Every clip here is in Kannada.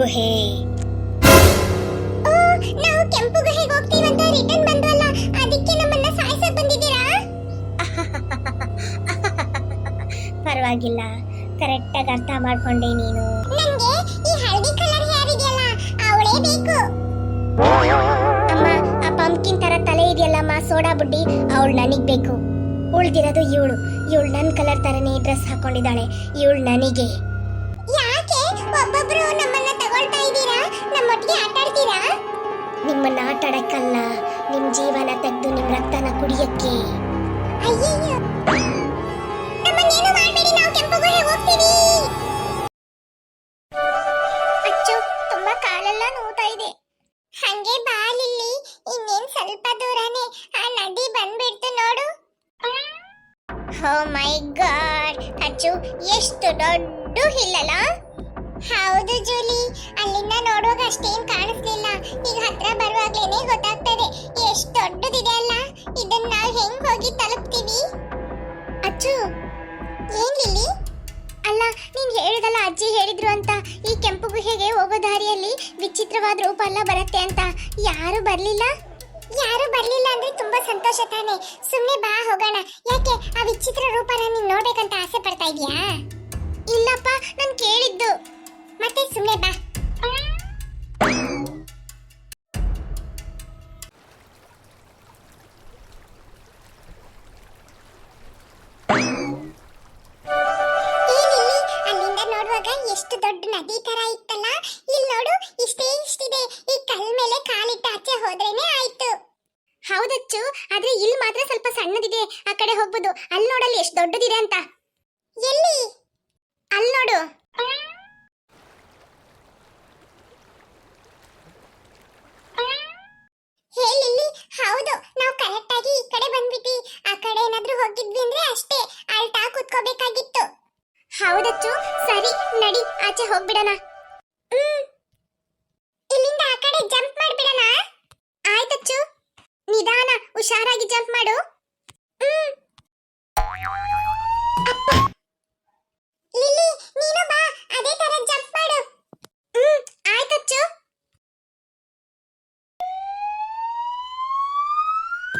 ಗುಹೆ. ನಾವು ಕೆಂಪು ಗುಹೆಗೆ ಹೋಗ್ತೀವಂತ ರಿಟರ್ನ್ ಬಂದ್ವಲ್ಲ, ಅದಕ್ಕೆ ನಮ್ಮನ್ನ ಸಾಯಿಸಕ್ ಬಂದಿದ್ದೀರಾ? ಪರವಾಗಿಲ್ಲ ಕರೆಕ್ಟಾಗಿ ಅರ್ಥ ಮಾಡ್ಕೊಂಡೆ ನೀನು. ನಂಗೆ ಈ ಹಳದಿ ಕಲರ್ ಹೇರ್ ಇದೆಯಲ್ಲ, ಅವಳೇ ಬೇಕು. ಅಮ್ಮ, ಆ ಪಂಪ್ಕಿನ್ ತರ ತಲೆ ಇದೆಯಲ್ಲಮ್ಮ ಸೋಡಾ ಬುಡ್ಡಿ, ಅವಳು ನನಗ್ ಬೇಕು. ಉಳ್ದಿರೋದು ಇವಳು. ಇವಳು ನನ್ನ ಕಲರ್ ತರನೇ ಡ್ರೆಸ್ ಹಾಕೊಂಡಿದ್ದಾಳೆ. ಇವಳು ನನಗೆ. ಯಾಕೆ? ಒಬ್ಬೊಬ್ರು ನಮ್ಮನ್ನ ತಗೊಳ್ತಾ ಇದ್ದೀರಾ? ನಮ್ಮೊಟ್ಟಿಗೆ ಆಟ ಆಡ್ತೀರಾ ನಿಮ್ಮನ್ನ ಆಟ ಆಡಕ್ಕಲ್ಲ ನಿಮ್ ಜೀವನ ತೆಗೆದು ನಿಮ್ ರಕ್ತನ ಕುಡಿಯಕ್ಕೆ. ಅಯ್ಯಯ್ಯೋ ಎಷ್ಟು ದೊಡ್ಡದಿದೆ ಅಲ್ಲ? ಇದನ್ನ ನಾವು ಹೆಂಗ್ ಹೋಗಿ ತಲುಪ್ತೀವಿ? ಅಚ್ಚು ಏನ್ ಅಲ್ಲ, ನೀನ್ ಹೇಳಿದಲ್ಲ ಅಜ್ಜಿ ಹೇಳಿದ್ರು ಅಂತ. ಈ ಕೆಂಪು ಗುಹೆಗೆ ಹೋಗೋ ದಾರಿಯಲ್ಲಿ ವಿಚಿತ್ರವಾದ ರೂಪ ಎಲ್ಲ ಬರುತ್ತೆ ಅಂತ. ಯಾರು ಬರ್ಲಿಲ್ಲ? ಯಾರು ಬರ್ಲಿಲ್ಲ ಅಂದ್ರೆ ತುಂಬಾ ಸಂತೋಷ ತಾನೆ. ಸುಮ್ಮನೆ ಬಾ, ಹೋಗೋಣ. ಯಾಕೆ, ಆ ವಿಚಿತ್ರ ರೂಪನ ನೀನ್ ನೋಡ್ಬೇಕಂತ ಆಸೆ ಪಡ್ತಾ ಇದೀಯಾ ಇಲ್ಲಪ್ಪ, ನಾನು ಕೇಳಿದ್ದು. ಮತ್ತೆ ಸುಮ್ಮನೆ ಬಾ.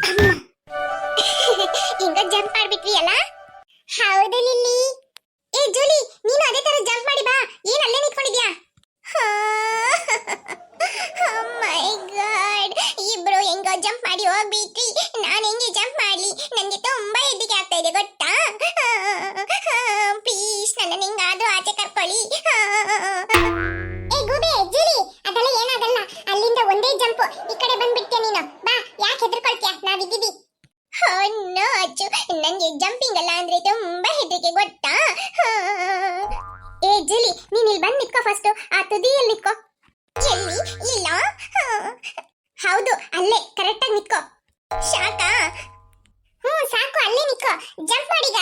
ಹಿಂಗ ಜಂಪ್ ಮಾಡ್ಬಿಟ್ವಿ ಅಲ್ಲ? ಹೌದು ಲಿಲ್ಲಿ. ಏ, ಜೂಲಿ, ನೀನು ಅದೇ ತರ ಜಂಪ್ ಮಾಡಿ ಬಾ. ಏನ್ ಅಲ್ಲೇ ನಿಂತ್ಕೊಂಡಿದ್ಯಾ? ಮೈ ಗಾಡ್ ಇಬ್ರು ಹೆಂಗೋ ಜಂಪ್ ಮಾಡಿ ಹೋಗ್ಬಿಟ್ರಿ ಎಲ್ಲಿ? ಇಲ್ಲ? ಹೌದು, ಅಲ್ಲೇ ಕರೆಕ್ಟ್ ಆಗಿ ನಿತ್ಕೋ. ಶಾಕಾ ಹ್ಮ್ ಸಾಕು, ಅಲ್ಲೇ ನಿಕ್ಕೋ ಜಂಪ್ ಮಾಡಿದ.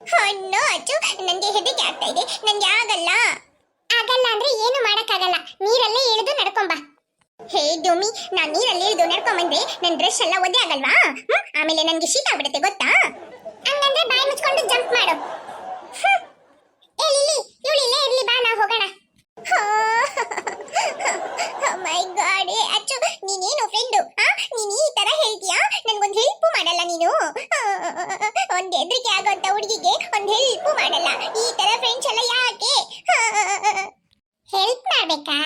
ಹಣ್ಣು ಅಚ್ಚು ನನಗೆ ಹೆದರಿಕೆ ಆಗ್ತಾ ಇದೆ. ನನಗೆ ಆಗಲ್ಲ. ಆಗಲ್ಲ ಅಂದ್ರೆ ಏನು ಮಾಡಕ್ಕಾಗಲ್ಲ. ನೀರಲ್ಲೇ ಇಳಿದು ನಡ್ಕೊಂಬಾ ಹೇ ಡೋಮಿ ನಾನು ನೀರಲ್ಲಿ ಇಳಿದು ನಡ್ಕೊಂಡ್ ನನ್ನ ನನ್ ಡ್ರೆಸ್ ಎಲ್ಲ ಒದ್ದೆ ಆಗಲ್ವಾ? ಆಮೇಲೆ ನನಗೆ ಶೀತ ಆಗ್ಬಿಡುತ್ತೆ, ಗೊತ್ತಾ ಹಂಗಂದ್ರೆ ಬಾಯಿ ಮುಚ್ಕೊಂಡು ಜಂಪ್ ಮಾಡು ಹ್ಮ್. ಏ ಲಿಲ್ಲಿ ಇವಳು ಇಲ್ಲೇ ಇರ್ಲಿ ಬಾ ನಾವು ಹೋಗೋಣ ಮೈ ಗಾಡ್ ಅಚ್ಚು ನೀನೇನು ಫ್ರೆಂಡು ನೀನ್ ಈ ತರ ಹೇಳ್ತೀಯಾ ನನ್ಗೊಂದ್ ಹೆಲ್ಪ್ ಮಾಡಲ್ಲ ನೀನು ಆ, ಒಂದ್ ಹೆದರಿಕೆ ಆಗೋಂತ ಹುಡುಗಿಗೆ ಒಂದ್ ಹೆಲ್ಪ್ ಮಾಡಲ್ಲ ಈ ತರ ಫ್ರೆಂಡ್ಸ್ ಎಲ್ಲ ಯಾಕೆ ಹೆಲ್ಪ್ ಮಾಡ್ಬೇಕಾ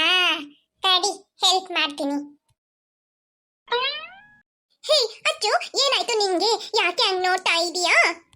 ತಡಿ ಹೆಲ್ಪ್ ಮಾಡ್ತೀನಿ ಹೇ ಅಚ್ಚು ಏನಾಯ್ತು ನಿಂಗೆ ಯಾಕೆ ಹಂಗ್ ನೋಡ್ತಾ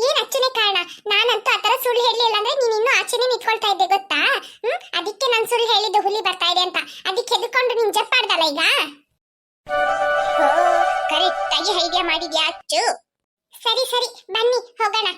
ಏನ್ ಅಚ್ಚನೆ ಕಾರಣ? ನಾನಂತೂ ಆತರ ಸುಳ್ಳು ಹೇಳಿಲ್ಲ ಅಂದ್ರೆ ನೀನು ಇನ್ನೂ ಆಚೆನೆ ನಿಂತ್ಕೊಳ್ತಾ ಇದ್ದೆ, ಗೊತ್ತಾ? ಹ್ಮ್? ಅದಕ್ಕೆ ನಾನ್ ಸುಳ್ಳು ಹೇಳಿದ್ದು ಹುಲಿ ಬರ್ತಾ ಇದೆ ಅಂತ. ಅದಕ್ಕೆ ಎದ್ಕೊಂಡು ನೀನ್ ಜಪ್ ಆಡ್ದಲ್ಲ ಈಗ? ಕರೆಕ್ಟ್ ಆಗಿ ಐಡಿಯಾ ಮಾಡಿದ್ಯಾ, ಅಚ್ಚು? ಸರಿ ಸರಿ, ಬನ್ನಿ, ಹೋಗೋಣ.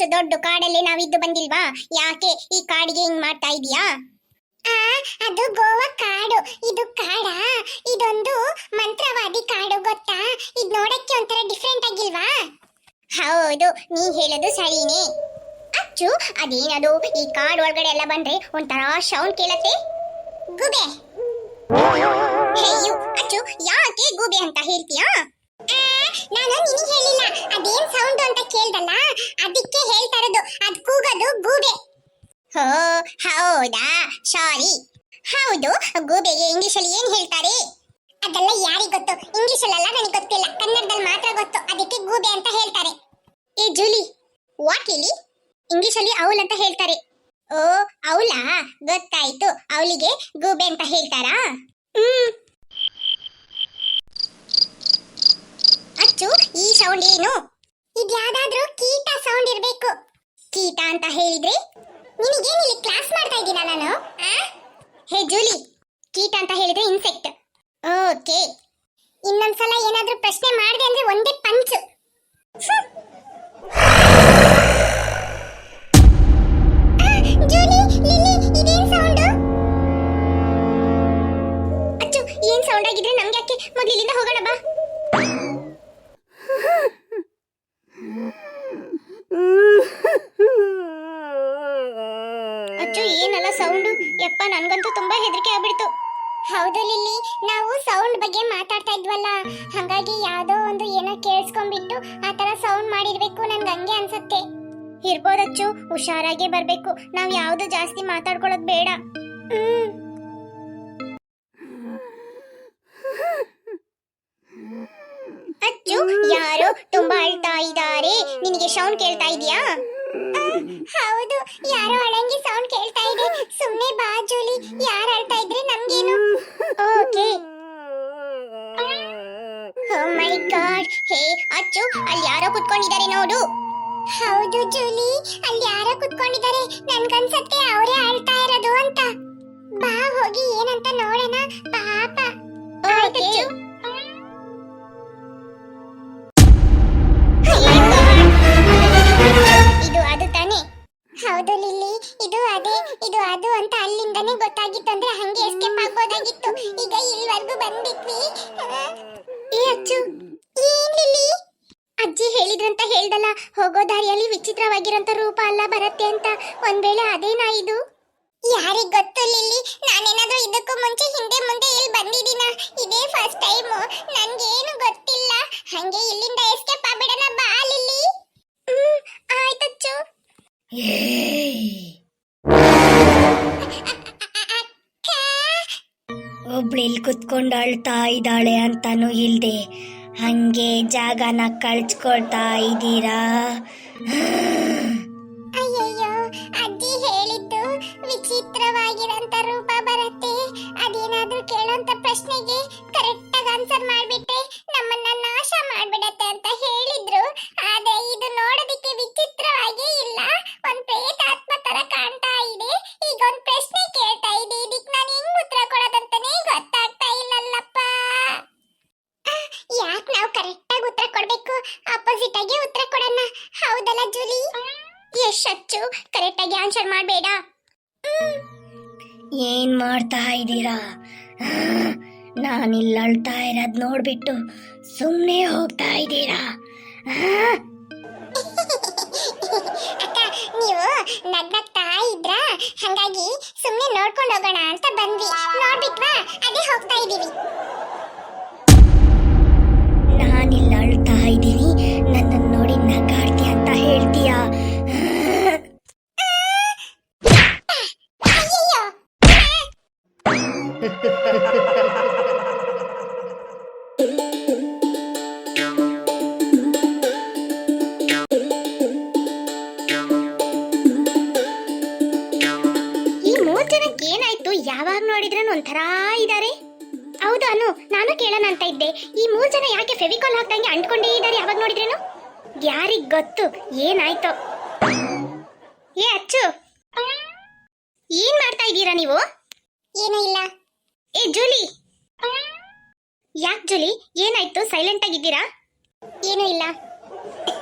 ಅಷ್ಟು ದೊಡ್ಡ ಕಾಡಲ್ಲಿ ನಾವಿದ್ದು ಬಂದಿಲ್ವಾ? ಯಾಕೆ ಈ ಕಾಡಿಗೆ ಹಿಂಗ್ ಮಾಡ್ತಾ ಇದೀಯಾ? ಆ, ಅದು ಗೋವಾ ಕಾಡು. ಇದು ಕಾಡಾ. ಇದೊಂದು ಮಂತ್ರವಾದಿ ಕಾಡು, ಗೊತ್ತಾ? ಇದ್ ನೋಡಕ್ಕೆ ಒಂಥರ ಡಿಫ್ರೆಂಟ್ ಆಗಿಲ್ವಾ? ಹೌದು ನೀ ಹೇಳೋದು ಸರಿನೇ. ಅಚ್ಚು, ಅದೇನದು? ಈ ಕಾಡು ಒಳಗಡೆ ಎಲ್ಲ ಬಂದ್ರೆ ಒಂಥರ ಸೌಂಡ್ ಕೇಳತ್ತೆ. ಗುಬೆ. ಅಚ್ಚು, ಯಾಕೆ ಗುಬೆ ಅಂತ ಹೇಳ್ತೀಯಾ? ನಾನು ನಿನಗೆ ಹೇಳಿಲ್ಲ. ಅದೇನ್ ಸೌಂಡ್ ಅಂತ ಕೇಳ್ದಲ್ಲ? ಅದಕ್ಕೆ ಹೇಳ್ತಾರದು ಅದ್ ಕೂಗೋದು ಗೂಬೆ. ಹೋ, ಹೌದಾ? ಸಾರಿ ಹೌದು, ಗೂಬೆಗೆ ಇಂಗ್ಲಿಷ್ ಅಲ್ಲಿ ಏನ್ ಹೇಳ್ತಾರೆ? ಅದೆಲ್ಲ ಯಾರಿಗ್ ಗೊತ್ತು? ಇಂಗ್ಲಿಷ್ ಅಲ್ಲೆಲ್ಲ ನನಗೆ ಗೊತ್ತಿಲ್ಲ. ಕನ್ನಡದಲ್ಲಿ ಮಾತ್ರ ಗೊತ್ತು. ಅದಕ್ಕೆ ಗೂಬೆ ಅಂತ ಹೇಳ್ತಾರೆ. ಏ, ಜೂಲಿ ವಾಟ್ ಇಲಿ ಇಂಗ್ಲಿಷ್ ಅಲ್ಲಿ ಅವಲ್ ಅಂತ ಹೇಳ್ತಾರೆ. ಓ ಅವಳಾ ಗೊತ್ತಾಯ್ತು. ಅವಳಿಗೆ ಗೂಬೆ ಅಂತ ಹೇಳ್ತಾರಾ? ಹ್ಮ್ ಅಚ್ಚು ಈ ಸೌಂಡ್ ಏನು? ಇದ್ಯಾವ್ದಾದ್ರೂ ಕೀಟ ಸೌಂಡ್ ಇರಬೇಕು. ಕೀಟ ಅಂತ ಹೇಳಿದ್ರೆ ನಿಮಗೆ ಇಲ್ಲಿ ಕ್ಲಾಸ್ ಮಾಡ್ತಾ ಇದ್ದೀನ ನಾನು? ಹೇ ಜೂಲಿ, ಕೀಟ ಅಂತ ಹೇಳಿದ್ರೆ ಇನ್ಸೆಕ್ಟ್ ಓಕೆ ಇನ್ನೊಂದ್ಸಲ ಏನಾದ್ರೂ ಪ್ರಶ್ನೆ ಮಾಡಿದೆ ಅಂದ್ರೆ ಒಂದೇ ಪಂಚ್. ಏನ್ ಸೌಂಡ್ ಆಗಿದ್ರೆ ನಮ್ಗೆ ಯಾಕೆ ಮೊದ್ಲು ಇಲ್ಲಿಂದ ಹೋಗೋಣ ಬಾ. ಏನಲ್ಲ ಸೌಂಡು ಯಪ್ಪ, ನನ್ಗಂತೂ ತುಂಬಾ ಹೆದರಿಕೆ ಆಗ್ಬಿಡ್ತು. ಹೌದು ಲಿಲ್ಲಿ, ನಾವು ಸೌಂಡ್ ಬಗ್ಗೆ ಮಾತಾಡ್ತಾ ಇದ್ವಲ್ಲ. ಹಾಗಾಗಿ ಯಾವ್ದೋ ಒಂದು ಏನೋ ಕೇಳಿಸ್ಕೊಂಡ್ಬಿಟ್ಟು ಆ ತರ ಸೌಂಡ್ ಮಾಡಿರ್ಬೇಕು ನನ್ಗೆ ಹಂಗೆ ಅನ್ಸುತ್ತೆ. ಇರ್ಬೋದಚ್ಚು ಹುಷಾರಾಗೆ ಬರ್ಬೇಕು. ನಾವು ಯಾವ್ದು ಜಾಸ್ತಿ ಮಾತಾಡ್ಕೊಳ್ಳೋದ್ ಬೇಡ. ಅಚ್ಚು, ಯಾರೋ ತುಂಬಾ ಅಳ್ತಾ ಇದ್ದಾರೆ ನಿನಗೆ ಸೌಂಡ್ ಕೇಳ್ತಾ ಇದೀಯಾ? ಹೌದು ಯಾರೋ ಅಳಂಗಿ ಸೌಂಡ್ ಕೇಳ್ತಾ ಇದೆ. ಸುಮ್ಮನೆ ಬಾ ಜೂಲಿ. ಯಾರು ಅಳ್ತಾ ಇದ್ರೆ ನಮ್ಗೇನು? ಓಕೆ. ಓ ಮೈ ಗಾಡ್ ಹೇ ಅಚ್ಚು ಅಲ್ಲಿ ಯಾರೋ ಕುತ್ಕೊಂಡಿದ್ದಾರೆ ನೋಡು. ಹೌದು ಜೂಲಿ. ಅಲ್ಲಿ ಯಾರೋ ಕುತ್ಕೊಂಡಿದ್ದಾರೆ. ನನ್ಗನ್ಸತ್ತೆ ಅವರೇ ಅಳ್ತಾ ಇರೋದು ಅಂತ. ಬಾ ಹೋಗಿ ಏನಂತ ನೋಡೋಣ. ಹೇಳಿದ್ರಂತ ಹೇಳ್ದಲ್ಲ, ಹೋಗೋ ದಾರಿಯಲ್ಲಿ ವಿಚಿತ್ರವಾಗಿರೋಂಥ ರೂಪ ಅಲ್ಲ ಬರುತ್ತೆ ಅಂತ. ಒಂದ್ ವೇಳೆ ಅದೇನಾ ಇದು? ಯಾರಿಗ್ ಗೊತ್ತು ಲಿಲ್ಲಿ? ನಾನೇನಾದ್ರೂ ಇದಕ್ಕೂ ಮುಂಚೆ ಹಿಂದೆ ಮುಂದೆ ಇಲ್ಲಿ ಬಂದಿದ್ದೀನ? ಇದೇ ಫಸ್ಟ್ ಟೈಮು ನನ್ಗೇನು ಗೊತ್ತಿಲ್ಲ. ಹಂಗೆ ಇಲ್ಲಿಂದ ಎಸ್ಕೇಪ್ ಆಗ್ಬಿಡೋಣ ಬಾ ಲಿಲ್ಲಿ. ಆಯ್ತು ಆಯ್ತಚ್ಚು ಒಬ್ಳು ಇಲ್ಲಿ ಕುತ್ಕೊಂಡು ಅಳ್ತಾ ಇದ್ದಾಳೆ ಅಂತಾನು ಇಲ್ದೆ. ಹಂಗೆ ಜಾಗನ ಕಳ್ಚ್ಕೊಳ್ತಾ ಇದ್ದೀರಾ? ಅಯ್ಯಯ್ಯೋ, ಅಜ್ಜಿ ಹೇಳಿದ್ದು ವಿಚಿತ್ರವಾಗಿರಂತ ರೂಪ ಬರುತ್ತೆ. ಅದೇನಾದ್ರೂ ಕೇಳೋಂತ ಪ್ರಶ್ನೆಗೆ ಕರೆಕ್ಟ್ ಆಗಿ ಆನ್ಸರ್ ಮಾಡ್ಬಿಟ್ರೆ ನಮ್ಮನ್ನ ನಾಶ ಮಾಡ್ಬಿಡತ್ತೆ ಅಂತ ಹೇಳಿದ್ರು ಆದ್ರೆ ಇದು ನೋಡೋದಿಕ್ಕೆ ವಿಚಿತ್ರವಾಗೇ ಇಲ್ಲ ಒಂದ್ ಪ್ರೇತಾತ್ಮ ತರ ಕಾಣ್ತಾ ಇದೆ ಈಗ ಒಂದ್ ಪ್ರಶ್ನೆ ಕೇಳ್ತಾ ಇದೆ ಇದಕ್ ನಾನು ಹೆಂಗ್ ಉತ್ತರ ಕೊಡೋದಂತಾನೆ ಗೊತ್ತಾಗ್ತಾ ಇಲ್ಲಲ್ಲಪ್ಪ ಯಾಕೆ ನಾವು ಕರೆಕ್ಟ್ ಆಗಿ ಉತ್ತರ ಕೊಡ್ಬೇಕು. ಆಪೋಸಿಟ್ ಆಗಿ ಉತ್ತರ ಕೊಡೋಣ. ಹೌದಲ್ಲ ಜೂಲಿ? ಎಷ್ಟು ಅಚ್ಚು ಕರೆಕ್ಟಾಗಿ ಆನ್ಸರ್ ಮಾಡಬೇಡ. ಏನ್ ಮಾಡ್ತಾ ಇದ್ದೀರಾ? ಇಲ್ಲಿ ಅಳ್ತಾ ಇರೋದ್ ನೋಡ್ಬಿಟ್ಟು ಸುಮ್ಮನೆ ಹೋಗ್ತಾ ಇದ್ದೀರಾ? ಅಕ್ಕ ನೀವು ನಗ್ನಗ್ತಾ ಇದ್ರ? ಹಂಗಾಗಿ ಸುಮ್ಮನೆ ನೋಡ್ಕೊಂಡು ಹೋಗೋಣ ಅಂತ ಬಂದ್ವಿ. ನೋಡ್ಬಿಟ್ವಾ? ಅದೇ ಹೋಗ್ತಾ ಇದೀವಿ ಜನಕ್ಕೆ ಏನಾಯ್ತು ಯಾವಾಗ ನೋಡಿದ್ರೂ ಒಂಥರಾ ಇದಾರೆ. ಹೌದು ಅನು ನಾನು ಕೇಳೋಣ ಅಂತ ಇದ್ದೆ. ಈ ಮೂರ್ ಜನ ಯಾಕೆ ಫೆವಿಕಾಲ್ ಹಾಕ್ದಂಗೆ ಅಂಟ್ಕೊಂಡೇ ಇದ್ದಾರೆ ಯಾವಾಗ ನೋಡಿದ್ರೇನು? ಯಾರಿಗ್ ಗೊತ್ತು? ಏನಾಯ್ತು? ಏ ಅಚ್ಚು! ಏನ್ ಮಾಡ್ತಾ ಇದ್ದೀರಾ ನೀವು? ಏನೂ ಇಲ್ಲ. ಏ ಜೂಲಿ! ಯಾಕ್ ಜೂಲಿ? ಏನಾಯ್ತು? ಸೈಲೆಂಟ್ ಆಗಿದ್ದೀರಾ ಏನೂ ಇಲ್ಲ.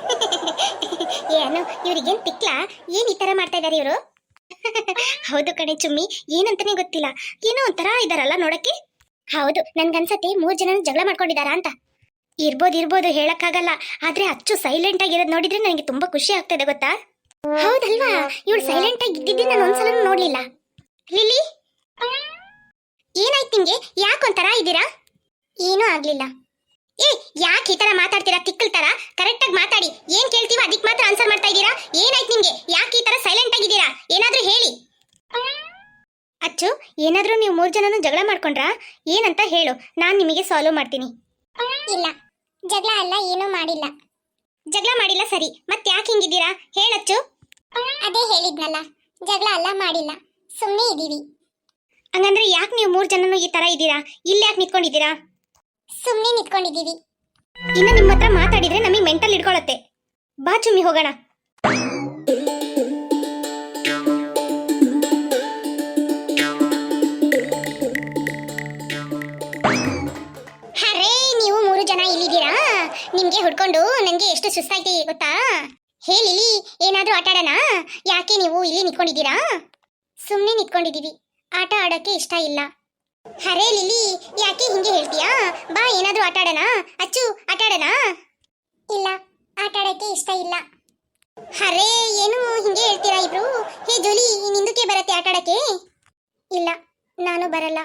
ಏನು ಇವ್ರಿಗೇನ್ ತಿಕ್ಲಾ? ಏನ್ ಈ ತರ ಮಾಡ್ತಾ ಇದಾರೆ ಇವರು? ಹೌದು ಕಣೆ ಚುಮ್ಮಿ, ಏನಂತಾನೆ ಗೊತ್ತಿಲ್ಲ. ಏನೋ ಒಂಥರ ಇದಾರಲ್ಲ ನೋಡಕ್ಕೆ? ಹೌದು, ನನ್ಗನ್ಸತ್ತೆ ಮೂರ್ ಜನ ಜಗಳ ಮಾಡ್ಕೊಂಡಿದಾರ ಅಂತ. ಇರ್ಬೋದು ಇರ್ಬೋದು, ಹೇಳಕ್ಕಾಗಲ್ಲ. ಆದ್ರೆ ಅಚ್ಚು ಸೈಲೆಂಟ್ ಆಗಿರೋದು ನೋಡಿದ್ರೆ ನನಗೆ ತುಂಬಾ ಖುಷಿ ಆಗ್ತದೆ ಗೊತ್ತಾ? ಹೌದಲ್ವಾ? ಇವಳು ಸೈಲೆಂಟ್ ಆಗಿ ಇದ್ದಿದ್ದೆ ನಾನು ಒಂದ್ಸಲ ನೋಡ್ಲಿಲ್ಲ. ಲಿಲಿ ಏನಾಯ್ತು ನಿಂಗೆ? ಯಾಕೊಂಥರ ಇದ್ದೀರಾ? ಏನೂ ಆಗ್ಲಿಲ್ಲ. ಏ ಯಾಕೆ ಈ ತರ ಮಾತಾಡ್ತೀರಾ? ತಿಕ್ಕಲ್ ತರ? ಕರೆಕ್ಟ್ ಆಗಿ ಮಾತಾಡಿ. ಏನ್ ಕೇಳ್ತೀವೋ? ಅದಕ್ಕೆ ಮಾತ್ರ ಆನ್ಸರ್ ಮಾಡ್ತಾ ಇದ್ದೀರಾ? ಏನಾಯ್ತು ನಿಮ್ಗೆ ಯಾಕೆ ಈ ತರ ಸೈಲೆಂಟ್ ಆಗಿದ್ದೀರಾ? ಏನಾದ್ರೂ ಹೇಳಿ. ಅಚ್ಚು ಏನಾದ್ರೂ ನೀವು ಮೂರ್ ಜನನು ಜಗಳ ಮಾಡ್ಕೊಂಡ್ರಾ? ಏನಂತ ಹೇಳು. ನಾನು ನಿಮಗೆ ಸಾಲ್ವ್ ಮಾಡ್ತೀನಿ. ಇಲ್ಲ. ಜಗಳ ಅಲ್ಲ ಏನೂ ಮಾಡಿಲ್ಲ. ಜಗಳ ಮಾಡಿಲ್ಲ ಸರಿ. ಮತ್ತೆ ಯಾಕೆ ಹಿಂಗಿದ್ದೀರಾ? ಹೇಳಚ್ಚು ಅದೇ ಹೇಳಿದ್ನಲ್ಲ. ಜಗಳ ಅಲ್ಲ ಮಾಡಿಲ್ಲ. ಸುಮ್ಮನೆ ಇದೀವಿ. ಹಂಗಂದ್ರೆ ಯಾಕೆ ನೀವು ಮೂರ್ ಜನನು ಈ ತರ ಇದ್ದೀರಾ? ಇಲ್ಲಿ ಯಾಕೆ ನಿಂತ್ಕೊಂಡಿದ್ದೀರಾ? ಸುಮ್ಮನೆ ನಿಂತ್ಕೊಂಡಿದ್ದೀವಿ. ಇನ್ನು ನಿಮ್ಮ ಹತ್ರ ಮಾತಾಡಿದ್ರೆ ನಮಗೆ ಮೆಂಟಲ್ ಇಟ್ಕೊಳತ್ತೆ ಬಾ ಚುಮ್ಮಿ ಹೋಗೋಣ. ಅರೇ ನೀವು ಮೂರು ಜನ ಇಲ್ಲಿದ್ದೀರಾ? ನಿಮ್ಗೆ ಹುಡ್ಕೊಂಡು ನನಗೆ ಎಷ್ಟು ಸುಸ್ತಾಯ್ತಿ ಗೊತ್ತಾ? ಹೇಳಿ ಏನಾದ್ರೂ ಆಟ ಆಡೋಣ? ಯಾಕೆ ನೀವು ಇಲ್ಲಿ ನಿಂತ್ಕೊಂಡಿದ್ದೀರಾ? ಸುಮ್ಮನೆ ನಿಂತ್ಕೊಂಡಿದ್ದೀವಿ. ಆಟ ಆಡೋಕ್ಕೆ ಇಷ್ಟ ಇಲ್ಲ. ಅರೇ ಲಿಲಿ ಯಾಕೆ ಹಿಂಗೆ ಹೇಳ್ತೀಯಾ? ಬಾ, ಏನಾದರೂ ಆಟ ಆಡೋಣ. ಅಚ್ಚು, ಆಟ ಆಡೋಣ? ಇಲ್ಲ, ಆಟ ಆಡೋಕ್ಕೆ ಇಷ್ಟ ಇಲ್ಲ. ಅರೇ ಏನು ಹಿಂಗೆ ಹೇಳ್ತೀರಾ ಇಬ್ರು? ಹೇ ಜೋಲಿ ನಿಂದಕ್ಕೆ ಬರತ್ತೆ ಆಟ ಆಡಕ್ಕೆ ಇಲ್ಲ, ನಾನು ಬರಲ್ಲ.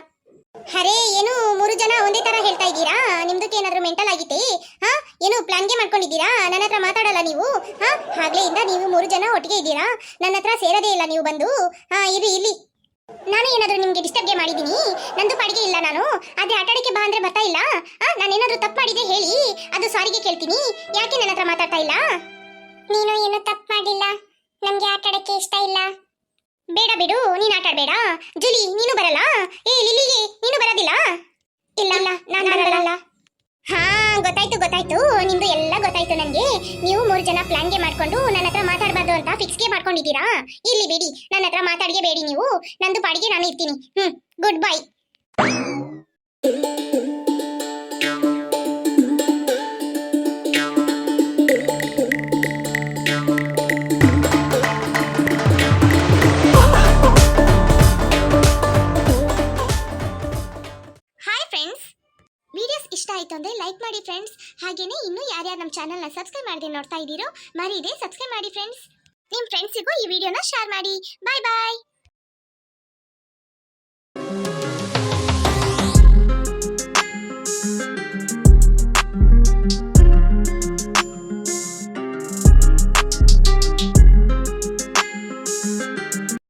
ಅರೇ ಏನು ಮೂರು ಜನ ಒಂದೇ ತರ ಹೇಳ್ತಾ ಇದ್ದೀರಾ? ನಿಮ್ದಕ್ಕೆ ಏನಾದರೂ ಮೆಂಟಲ್ ಆಗಿತ್ತೆ? ಹಾ, ಏನು ಪ್ಲಾನ್ಗೆ ಮಾಡ್ಕೊಂಡಿದ್ದೀರಾ? ನನ್ನ ಹತ್ರ ಮಾತಾಡಲ್ಲ ನೀವು? ಹಾ ಆಗ್ಲೇಯಿಂದ ನೀವು ಮೂರು ಜನ ಒಟ್ಟಿಗೆ ಇದ್ದೀರಾ? ನನ್ನ ಹತ್ರ ಸೇರದೇ ಇಲ್ಲ ನೀವು ಬಂದು. ಹಾ, ಇರಿ, ಇಲ್ಲಿ. ನಾನು ಏನಾದರೂ ನಿಮಗೆ ಡಿಸ್ಟರ್ಬ್ಗೆ ಮಾಡಿದ್ದೀನಿ ನಂದು ಪಾಡಿಗೆ ಇಲ್ಲ ನಾನು. ಆದರೆ ಆಟ ಬಾ ಅಂದ್ರೆ ಬರ್ತಾ ಇಲ್ಲ? ನಾನೇನಾದರೂ ತಪ್ಪು ಮಾಡಿದೆ ಹೇಳಿ. ಅದು ಸಾರಿಗೆ ಕೇಳ್ತೀನಿ. ಯಾಕೆ ನನ್ನ ಹತ್ರ ಮಾತಾಡ್ತಾ ಇಲ್ಲ? ನೀನು ಏನು ತಪ್ಪು ಮಾಡಿಲ್ಲ. ನಮಗೆ ಆಟಾಡಕ್ಕೆ ಇಷ್ಟ ಇಲ್ಲ. ಬೇಡ ಬಿಡು ನೀನು ಆಟಾಡಬೇಡ ಜುಲಿ ನೀನು ಬರಲ್ಲ? ಏ ಲಿಲ್ಲಿಗೆ ನೀನು ಬರೋದಿಲ್ಲ? ಇಲ್ಲ ಇಲ್ಲ ನಾನು ಬರಲ್ಲ. ಹಾ ಗೊತ್ತಾಯ್ತು ಗೊತ್ತಾಯ್ತು, ನಿಮ್ದು ಎಲ್ಲ ಗೊತ್ತಾಯ್ತು ನನಗೆ. ನೀವು ಮೂರು ಜನ ಪ್ಲಾನ್ಗೆ ಮಾಡ್ಕೊಂಡು ನನ್ನ ಹತ್ರ ಮಾತಾಡಬಾರ್ದು ಅಂತ ಫಿಕ್ಸ್ಗೆ ಮಾಡ್ಕೊಂಡಿದ್ದೀರಾ? ಇಲ್ಲಿ ಬಿಡಿ, ನನ್ನ ಹತ್ರ ಮಾತಾಡಿಗೆ ಬೇಡಿ ನೀವು. ನಂದು ಪಾಡಿಗೆ ನಾನು ಇರ್ತೀನಿ. ಹ್ಮ್ ಗುಡ್ ಬೈ ಆಯ್ತು ಅಂದ್ರೆ ಲೈಕ್ ಮಾಡಿ ಫ್ರೆಂಡ್ಸ್ ಹಾಗೇನೇ ಇನ್ನೂ ಯಾರ್ಯಾರು ನಮ್ಮ ಚಾನಲ್ನ ಸಬ್ಸ್ಕ್ರೈಬ್ ಮಾಡದೆ ನೋಡ್ತಾ ಇದ್ದೀರೋ ಮರೀದೆ ಸಬ್ಸ್ಕ್ರೈಬ್ ಮಾಡಿ ಫ್ರೆಂಡ್ಸ್ ನಿಮ್ಮ ಫ್ರೆಂಡ್ಸಿಗೂ ಈ ವಿಡಿಯೋನ ಶೇರ್ ಮಾಡಿ. ಬಾಯ್ ಬಾಯ್